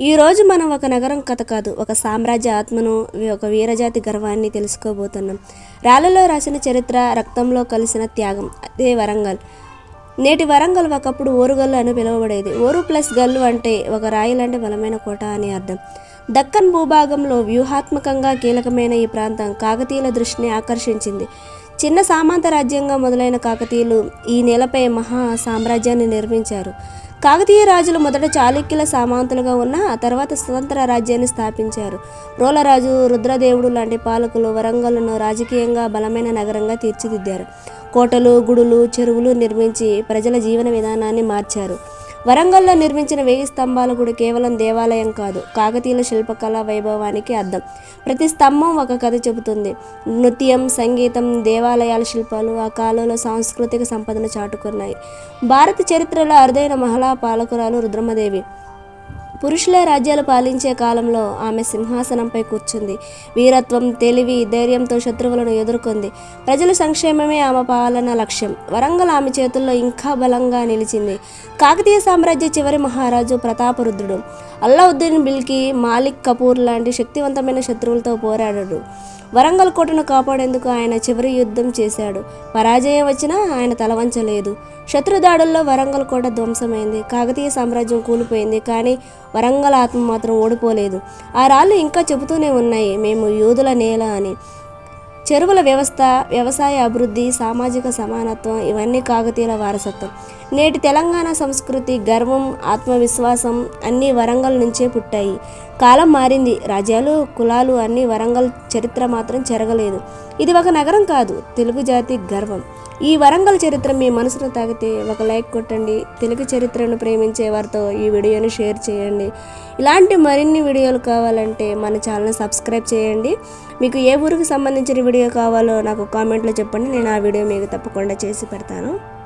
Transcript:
ఈరోజు మనం ఒక నగరం కథ కాదు ఒక సామ్రాజ్య ఆత్మను ఒక వీరజాతి గర్వాన్ని తెలుసుకోబోతున్నాం. రాళ్ళలో రాసిన చరిత్ర రక్తంలో కలిసిన త్యాగం అదే వరంగల్. నేటి వరంగల్ ఒకప్పుడు ఓరుగల్లు అని పిలువబడేది. ఓరు ప్లస్ గల్లు అంటే ఒక రాయి లాంటి బలమైన కోట అని అర్థం. దక్కన్ భూభాగంలో వ్యూహాత్మకంగా కీలకమైన ఈ ప్రాంతం కాకతీయుల దృష్టిని ఆకర్షించింది. చిన్న సామంత రాజ్యంగా మొదలైన కాకతీయులు ఈ నేలపై మహా సామ్రాజ్యాన్ని నిర్మించారు. కాకతీయ రాజులు మొదట చాళుక్యుల సామంతులుగా ఉన్న ఆ తర్వాత స్వతంత్ర రాజ్యాన్ని స్థాపించారు. రోలరాజు రుద్రదేవుడు లాంటి పాలకులు వరంగల్ను రాజకీయంగా బలమైన నగరంగా తీర్చిదిద్దారు. కోటలు గుడులు చెరువులు నిర్మించి ప్రజల జీవన విధానాన్ని మార్చారు. వరంగల్లో నిర్మించిన వెయ్యి స్తంభాల గుడి కేవలం దేవాలయం కాదు కాకతీయుల శిల్పకళా వైభవానికి అర్థం ప్రతి స్తంభం ఒక కథ చెబుతుంది. నృత్యం సంగీతం దేవాలయాల శిల్పాలు ఆ కాలంలో సాంస్కృతిక సంపదను చాటుకున్నాయి. భారత చరిత్రలో అరుదైన మహిళా పాలకురాలు రుద్రమదేవి. పురుషుల రాజ్యాలు పాలించే కాలంలో ఆమె సింహాసనంపై కూర్చుంది. వీరత్వం తెలివి ధైర్యంతో శత్రువులను ఎదుర్కొంది. ప్రజల సంక్షేమమే ఆమె పాలన లక్ష్యం. వరంగల్ ఆమె చేతుల్లో ఇంకా బలంగా నిలిచింది. కాకతీయ సామ్రాజ్య చివరి మహారాజు ప్రతాపరుద్రుడు. అల్లావుద్దీన్ బిల్కి మాలిక్ కపూర్ లాంటి శక్తివంతమైన శత్రువులతో పోరాడాడు. వరంగల్ కోటను కాపాడేందుకు ఆయన చివరి యుద్ధం చేశాడు. పరాజయం వచ్చినా ఆయన తలవంచలేదు. శత్రుదాడుల్లో వరంగల్ కోట ధ్వంసమైంది. కాకతీయ సామ్రాజ్యం కూలిపోయింది. కానీ వరంగల్ ఆత్మ మాత్రం ఓడిపోలేదు. ఆ రాళ్ళు ఇంకా చెబుతూనే ఉన్నాయి మేము యూదుల నేల అని. చెరువుల వ్యవస్థ వ్యవసాయ అభివృద్ధి సామాజిక సమానత్వం ఇవన్నీ కాకతీయుల వారసత్వం. నేటి తెలంగాణ సంస్కృతి గర్వం ఆత్మవిశ్వాసం అన్నీ వరంగల్ నుంచే పుట్టాయి. కాలం మారింది రాజ్యాలు కులాలు అన్నీ వరంగల్ చరిత్ర మాత్రం చెరగలేదు. ఇది ఒక నగరం కాదు తెలుగు జాతి గర్వం. ఈ వరంగల్ చరిత్ర మీ మనసును తాగితే ఒక లైక్ కొట్టండి. తెలుగు చరిత్రను ప్రేమించే వారితో ఈ వీడియోని షేర్ చేయండి. ఇలాంటి మరిన్ని వీడియోలు కావాలంటే మన ఛానల్ సబ్స్క్రైబ్ చేయండి. మీకు ఏ ఊరికి సంబంధించిన వీడియో కావాలో నాకు కామెంట్లో చెప్పండి. నేను ఆ వీడియో మీకు తప్పకుండా చేసి పెడతాను.